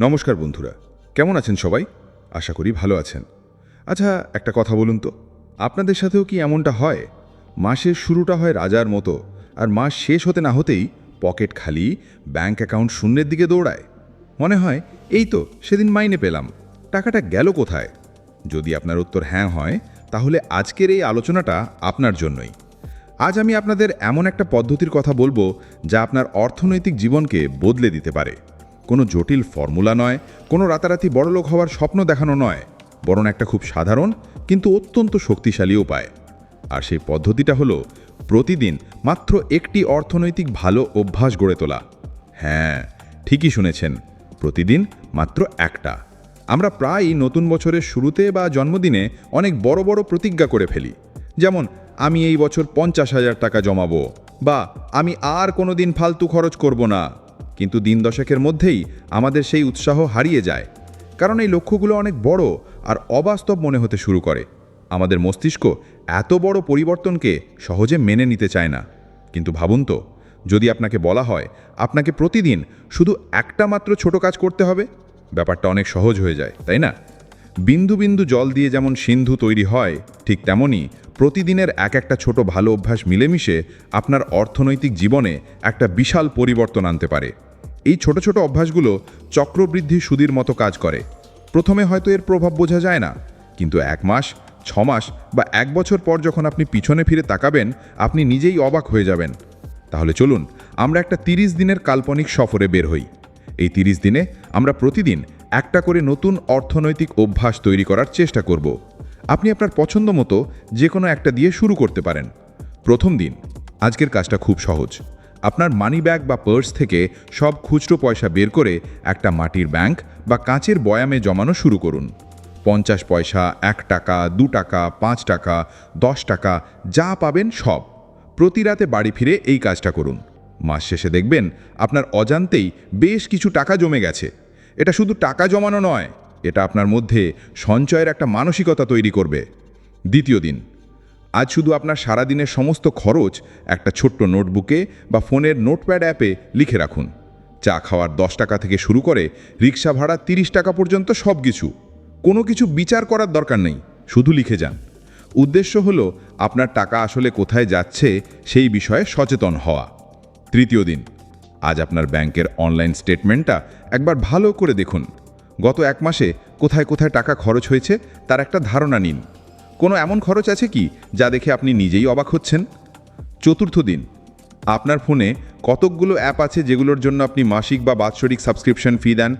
নমস্কার বন্ধুরা। কেমন আছেন সবাই? আশা করি ভালো আছেন। আচ্ছা একটা কথা বলুন তো। আপনাদের সাথেও কি এমনটা হয়? মাসের শুরুটা হয় রাজার মতো, আর মাস শেষ হতে না হতেই পকেট খালি, ব্যাংক অ্যাকাউন্ট শূন্যের দিকে দৌড়ায়। মনে হয়, এই তো, সেদিন মাইনে পেলাম। টাকাটা গেল কোথায়? যদি আপনার উত্তর হ্যাঁ হয়, তাহলে আজকের এই আলোচনাটা আপনার জন্যই। আজ আমি আপনাদের এমন একটা পদ্ধতির কথা বলব, যা আপনার অর্থনৈতিক জীবনকে বদলে দিতে পারে। কোনো জটিল ফর্মুলা নয়, কোনো রাতারাতি বড়লোক হওয়ার স্বপ্ন দেখানো নয়, বরং একটা খুব সাধারণ কিন্তু অত্যন্ত শক্তিশালী উপায়। আর সেই পদ্ধতিটা হলো প্রতিদিন মাত্র একটি অর্থনৈতিক ভালো অভ্যাস গড়ে তোলা। হ্যাঁ ঠিকই শুনেছেন, প্রতিদিন মাত্র একটা। আমরা প্রায়ই নতুন বছরের শুরুতে বা জন্মদিনে অনেক বড় বড় প্রতিজ্ঞা করে ফেলি, যেমন, আমি এই বছর পঞ্চাশ হাজার টাকা জমাবো বা, আমি আর কোনো দিন ফালতু খরচ করব না কিন্তু দিন দশকের মধ্যেই আমাদের সেই উৎসাহ হারিয়ে যায়। কারণ এই লক্ষ্যগুলো অনেক বড় আর অবাস্তব মনে হতে শুরু করে। আমাদের মস্তিষ্ক এত বড় পরিবর্তনকে সহজে মেনে নিতে চায় না। কিন্তু ভাবুন তো, যদি আপনাকে বলা হয়, আপনাকে প্রতিদিন শুধু একটা মাত্র ছোট কাজ করতে হবে? ব্যাপারটা অনেক সহজ হয়ে যায়, তাই না? বিন্দু বিন্দু জল দিয়ে যেমন সিন্ধু তৈরি হয়, ঠিক তেমনই প্রতিদিনের এক একটা ছোট ভালো অভ্যাস মিলেমিশে আপনার অর্থনৈতিক জীবনে একটা বিশাল পরিবর্তন আনতে পারে। এই ছোট ছোট অভ্যাসগুলো চক্রবৃদ্ধি সুদির মতো কাজ করে। প্রথমে হয়তো এর প্রভাব বোঝা যায় না, কিন্তু এক মাস, ছ মাস বা এক বছর পর যখন আপনি পিছনে ফিরে তাকাবেন, আপনি নিজেই অবাক হয়ে যাবেন। তাহলে চলুন, আমরা একটা তিরিশ দিনের কাল্পনিক সফরে বের হই। এই তিরিশ দিনে আমরা প্রতিদিন একটা করে নতুন অর্থনৈতিক অভ্যাস তৈরি করার চেষ্টা করব। আপনি আপনার পছন্দ মতো যে কোনো একটা দিয়ে শুরু করতে পারেন। প্রথম দিন, আজকের কাজটা খুব সহজ। আপনার মানি ব্যাগ বা পার্স থেকে সব খুচরো পয়সা বের করে একটা মাটির ব্যাংক বা কাঁচের বয়ামে জমানো শুরু করুন। পঞ্চাশ পয়সা, এক টাকা, দু টাকা, পাঁচ টাকা, দশ টাকা, যা পাবেন সব। প্রতি রাতে বাড়ি ফিরে এই কাজটা করুন। মাস শেষে দেখবেন আপনার অজান্তেই বেশ কিছু টাকা জমে গেছে। এটা শুধু টাকা জমানো নয়, এটা আপনার মধ্যে সঞ্চয়ের একটা মানসিকতা তৈরি করবে। দ্বিতীয় দিন আজ শুধু আপনার সারাদিনের সমস্ত খরচ একটা ছোট্ট নোটবুকে বা ফোনের নোটপ্যাড অ্যাপে লিখে রাখুন। চা খাওয়ার দশ টাকা থেকে শুরু করে রিক্সা ভাড়া তিরিশ টাকা পর্যন্ত সব কিছু কোনো কিছু বিচার করার দরকার নেই, শুধু লিখে যান। উদ্দেশ্য হলো, আপনার টাকা আসলে কোথায় যাচ্ছে সেই বিষয়ে সচেতন হওয়া। তৃতীয় দিন, আজ আপনার ব্যাংকের অনলাইন স্টেটমেন্টটা একবার ভালো করে দেখুন। গত এক মাসে কোথায় কোথায় টাকা খরচ হয়েছে তার একটা ধারণা নিন। কোনো এমন খরচ আছে কি যা দেখে আপনি নিজেই অবাক হচ্ছেন? চতুর্থ দিন, আপনার ফোনে কতকগুলো অ্যাপ আছে যেগুলোর জন্য আপনি মাসিক বা বাৎসরিক সাবস্ক্রিপশন ফি দেন?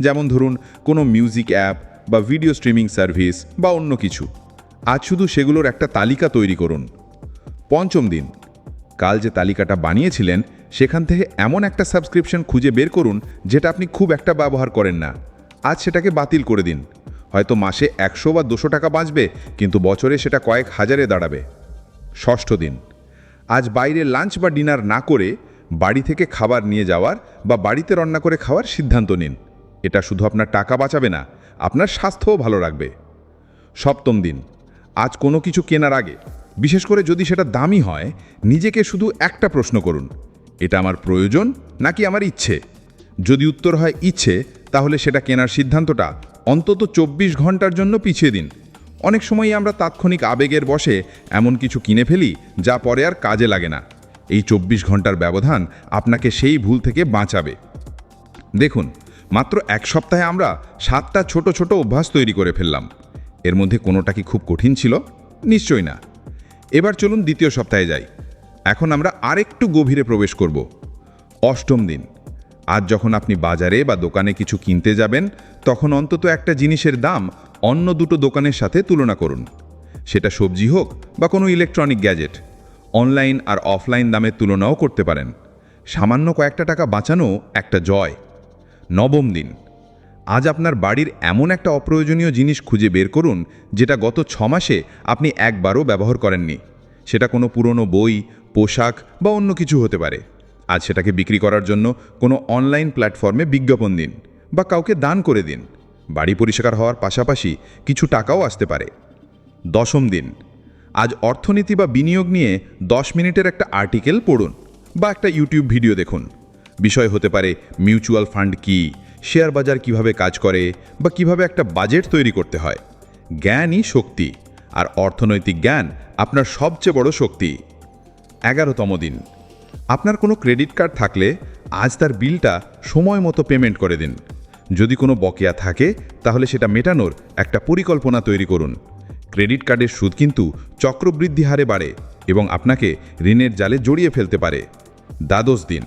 যেমন ধরুন, কোনো মিউজিক অ্যাপ বা ভিডিও স্ট্রিমিং সার্ভিস বা অন্য কিছু। আজ শুধু সেগুলোর একটা তালিকা তৈরি করুন। পঞ্চম দিন, কাল যে তালিকাটা বানিয়েছিলেন, সেখান থেকে এমন একটা সাবস্ক্রিপশন খুঁজে বের করুন যেটা আপনি খুব একটা ব্যবহার করেন না। আজ সেটাকে বাতিল করে দিন। হয়তো মাসে একশো বা দুশো টাকা বাঁচবে, কিন্তু বছরে সেটা কয়েক হাজারে দাঁড়াবে। ষষ্ঠ দিন। আজ বাইরে লাঞ্চ বা ডিনার না করে বাড়ি থেকে খাবার নিয়ে যাওয়ার বা বাড়িতে রান্না করে খাওয়ার সিদ্ধান্ত নিন। এটা শুধু আপনার টাকা বাঁচাবে না, আপনার স্বাস্থ্যও ভালো রাখবে। সপ্তম দিন। আজ কোনো কিছু কেনার আগে। বিশেষ করে যদি সেটা দামি হয়, নিজেকে শুধু একটা প্রশ্ন করুন, এটা আমার প্রয়োজন নাকি আমার ইচ্ছে? যদি উত্তর হয় ইচ্ছে, তাহলে সেটা কেনার সিদ্ধান্তটা অন্তত চব্বিশ ঘণ্টার জন্য পিছিয়ে দিন। অনেক সময়ই আমরা তাৎক্ষণিক আবেগের বসে এমন কিছু কিনে ফেলি যা পরে আর কাজে লাগে না। এই চব্বিশ ঘণ্টার ব্যবধান আপনাকে সেই ভুল থেকে বাঁচাবে। দেখুন, মাত্র এক সপ্তাহে আমরা সাতটা ছোট ছোট অভ্যাস তৈরি করে ফেললাম। এর মধ্যে কোনোটা কি খুব কঠিন ছিল? নিশ্চয়ই না। এবার চলুন দ্বিতীয় সপ্তাহে যাই। এখন আমরা আরেকটু গভীরে প্রবেশ করব। অষ্টম দিন। আজ যখন আপনি বাজারে বা দোকানে কিছু কিনতে যাবেন, তখন অন্তত একটা জিনিসের দাম অন্য দুটো দোকানের সাথে তুলনা করুন। সেটা সবজি হোক বা কোনো ইলেকট্রনিক গ্যাজেট। অনলাইন আর অফলাইন দামের তুলনাও করতে পারেন। সামান্য কয়েকটা টাকা বাঁচানো একটা জয়। নবম দিন। আজ আপনার বাড়ির এমন একটা অপ্রয়োজনীয় জিনিস খুঁজে বের করুন, যেটা গত ছ মাসে আপনি একবারও ব্যবহার করেননি। সেটা কোনো পুরনো বই, পোশাক বা অন্য কিছু হতে পারে। আজ সেটাকে বিক্রি করার জন্য কোনো অনলাইন প্ল্যাটফর্মে বিজ্ঞাপন দিন বা কাউকে দান করে দিন। বাড়ি পরিষ্কার হওয়ার পাশাপাশি কিছু টাকাও আসতে পারে। দশম দিন। আজ অর্থনীতি বা বিনিয়োগ নিয়ে দশ মিনিটের একটা আর্টিকেল পড়ুন বা একটা ইউটিউব ভিডিও দেখুন। বিষয় হতে পারে মিউচুয়াল ফান্ড কি, শেয়ার বাজার কীভাবে কাজ করে বা কীভাবে একটা বাজেট তৈরি করতে হয়। জ্ঞানই শক্তি আর অর্থনৈতিক জ্ঞান আপনার সবচেয়ে বড় শক্তি। এগারোতম দিন। আপনার কোনো ক্রেডিট কার্ড থাকলে আজ তার বিলটা সময় মতো পেমেন্ট করে দিন। যদি কোনো বকেয়া থাকে, তাহলে সেটা মেটানোর একটা পরিকল্পনা তৈরি করুন। ক্রেডিট কার্ডের সুদ কিন্তু চক্রবৃদ্ধি হারে বাড়ে এবং আপনাকে ঋণের জালে জড়িয়ে ফেলতে পারে। দ্বাদশ দিন।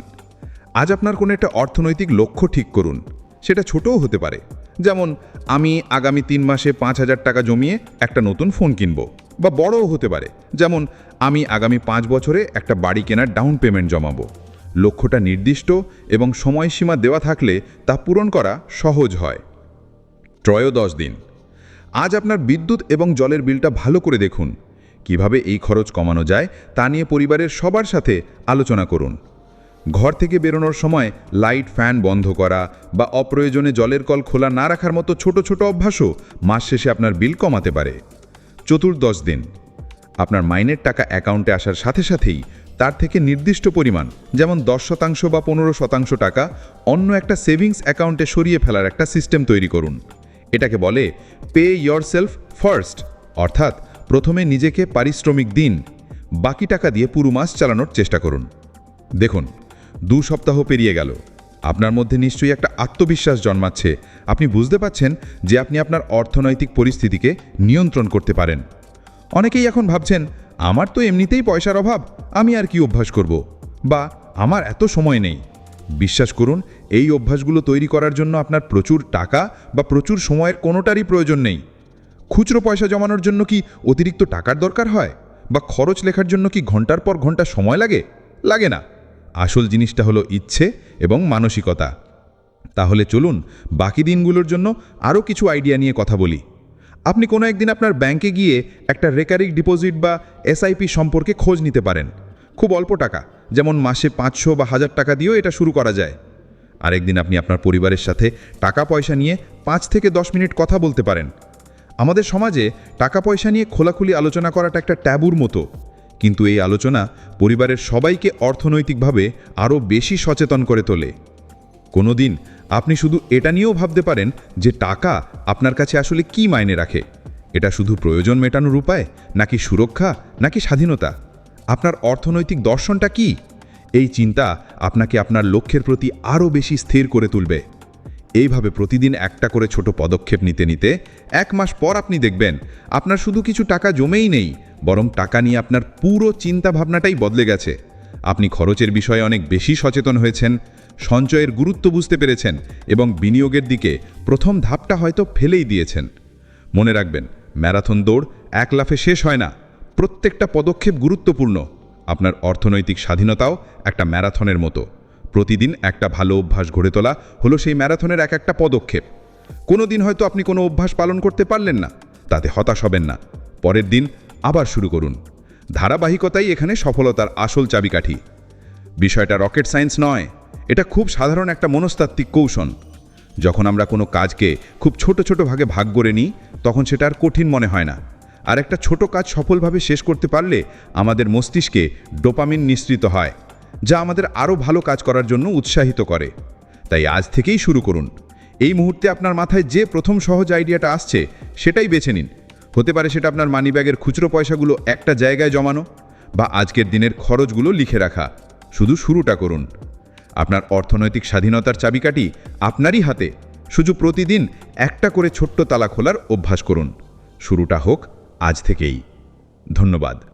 আজ আপনার কোনো একটা অর্থনৈতিক লক্ষ্য ঠিক করুন। সেটা ছোটও হতে পারে। যেমন, আমি আগামী তিন মাসে পাঁচ হাজার টাকা জমিয়ে একটা নতুন ফোন কিনব। বা বড়ও হতে পারে। যেমন, আমি আগামী পাঁচ বছরে একটা বাড়ি কেনার ডাউন পেমেন্ট জমাবো। লক্ষ্যটা নির্দিষ্ট এবং সময়সীমা দেওয়া থাকলে তা পূরণ করা সহজ হয়। ত্রয়োদশ দিন। আজ আপনার বিদ্যুৎ এবং জলের বিলটা ভালো করে দেখুন। কীভাবে এই খরচ কমানো যায় তা নিয়ে পরিবারের সবার সাথে আলোচনা করুন। ঘর থেকে বেরোনোর সময় লাইট, ফ্যান বন্ধ করা বা অপ্রয়োজনে জলের কল খোলা না রাখার মতো ছোট ছোট অভ্যাসও মাস শেষে আপনার বিল কমাতে পারে। চতুর্দশ দিন। আপনার মাইনের টাকা অ্যাকাউন্টে আসার সাথে সাথেই তার থেকে নির্দিষ্ট পরিমাণ, যেমন দশ শতাংশ বা পনেরো শতাংশ টাকা, অন্য একটা সেভিংস অ্যাকাউন্টে সরিয়ে ফেলার একটা সিস্টেম তৈরি করুন। এটাকে বলে পে ইয়র সেলফ ফার্স্ট, অর্থাৎ প্রথমে নিজেকে পারিশ্রমিক দিন, বাকি টাকা দিয়ে পুরো মাস চালানোর চেষ্টা করুন। দেখুন, দু সপ্তাহ পেরিয়ে গেল। আপনার মধ্যে নিশ্চয়ই একটা আত্মবিশ্বাস জন্মাচ্ছে। আপনি বুঝতে পাচ্ছেন যে আপনি আপনার অর্থনৈতিক পরিস্থিতিকে নিয়ন্ত্রণ করতে পারেন। অনেকেই এখন ভাবছেন, আমার তো এমনিতেই পয়সার অভাব, আমি আর কি অভ্যাস করব? বা, আমার এত সময় নেই। বিশ্বাস করুন, এই অভ্যাসগুলো তৈরি করার জন্য আপনার প্রচুর টাকা বা প্রচুর সময়ের কোনোটারই প্রয়োজন নেই। খুচরো পয়সা জমানোর জন্য কি অতিরিক্ত টাকার দরকার হয়? বা খরচ লেখার জন্য কি ঘণ্টার পর ঘণ্টা সময় লাগে? লাগে না। আসল জিনিসটা হলো ইচ্ছে এবং মানসিকতা। তাহলে চলুন বাকি দিনগুলোর জন্য আরও কিছু আইডিয়া নিয়ে কথা বলি। আপনি কোনো একদিন আপনার ব্যাংকে গিয়ে একটা রেকারিং ডিপোজিট বা এসআইপি সম্পর্কে খোঁজ নিতে পারেন। খুব অল্প টাকা, যেমন মাসে পাঁচশো বা হাজার টাকা দিয়েও এটা শুরু করা যায়। আরেকদিন আপনি আপনার পরিবারের সাথে টাকা পয়সা নিয়ে পাঁচ থেকে দশ মিনিট কথা বলতে পারেন। আমাদের সমাজে টাকা পয়সা নিয়ে খোলাখুলি আলোচনা করাটা একটা ট্যাবুর মতো। কিন্তু এই আলোচনা পরিবারের সবাইকে অর্থনৈতিকভাবে আরও বেশি সচেতন করে তোলে। কোনো দিন আপনি শুধু এটা নিয়েও ভাবতে পারেন যে টাকা আপনার কাছে আসলে কি মায়নে রাখে। এটা শুধু প্রয়োজন মেটানোর উপায়, নাকি সুরক্ষা, নাকি স্বাধীনতা? আপনার অর্থনৈতিক দর্শনটা কি? এই চিন্তা আপনাকে আপনার লক্ষ্যের প্রতি আরও বেশি স্থির করে তুলবে। এইভাবে প্রতিদিন একটা করে ছোট পদক্ষেপ নিতে নিতে এক মাস পর আপনি দেখবেন আপনার শুধু কিছু টাকা জমেই নেই বরং টাকা নিয়ে আপনার পুরো চিন্তা ভাবনাটাই বদলে গেছে। আপনি খরচের বিষয়ে অনেক বেশি সচেতন হয়েছেন, সঞ্চয়ের গুরুত্ব বুঝতে পেরেছেন এবং বিনিয়োগের দিকে প্রথম ধাপটা হয়তো ফেলেই দিয়েছেন। মনে রাখবেন, ম্যারাথন দৌড় এক লাফে শেষ হয় না, প্রত্যেকটা পদক্ষেপ গুরুত্বপূর্ণ। আপনার অর্থনৈতিক স্বাধীনতাও একটা ম্যারাথনের মতো। প্রতিদিন একটা ভালো অভ্যাস গড়ে তোলা হলো সেই ম্যারাথনের এক একটা পদক্ষেপ। কোনো দিন হয়তো আপনি কোনো অভ্যাস পালন করতে পারলেন না, তাতে হতাশ হবেন না। পরের দিন আবার শুরু করুন। ধারাবাহিকতাই এখানে সফলতার আসল চাবিকাঠি। বিষয়টা রকেট সায়েন্স নয়, এটা খুব সাধারণ একটা মনস্তাত্ত্বিক কৌশল। যখন আমরা কোনো কাজকে খুব ছোট ছোট ভাগে ভাগ করে নিই, তখন সেটা আর কঠিন মনে হয় না। আর একটা ছোট কাজ সফলভাবে শেষ করতে পারলে আমাদের মস্তিষ্কে ডোপামিন নিঃসৃত হয়, যা আমাদের আরও ভালো কাজ করার জন্য উৎসাহিত করে। তাই আজ থেকেই শুরু করুন। এই মুহূর্তে আপনার মাথায় যে প্রথম সহজ আইডিয়াটা আসছে, সেটাই বেছে নিন। হতে পারে সেটা আপনার মানিব্যাগের খুচরো পয়সাগুলো একটা জায়গায় জমানো বা আজকের দিনের খরচগুলো লিখে রাখা। শুধু শুরুটা করুন। আপনার অর্থনৈতিক স্বাধীনতার চাবিকাটি আপনারই হাতে। শুধু প্রতিদিন একটা করে ছোট্ট তালা খোলার অভ্যাস করুন। শুরুটা হোক আজ থেকেই। ধন্যবাদ।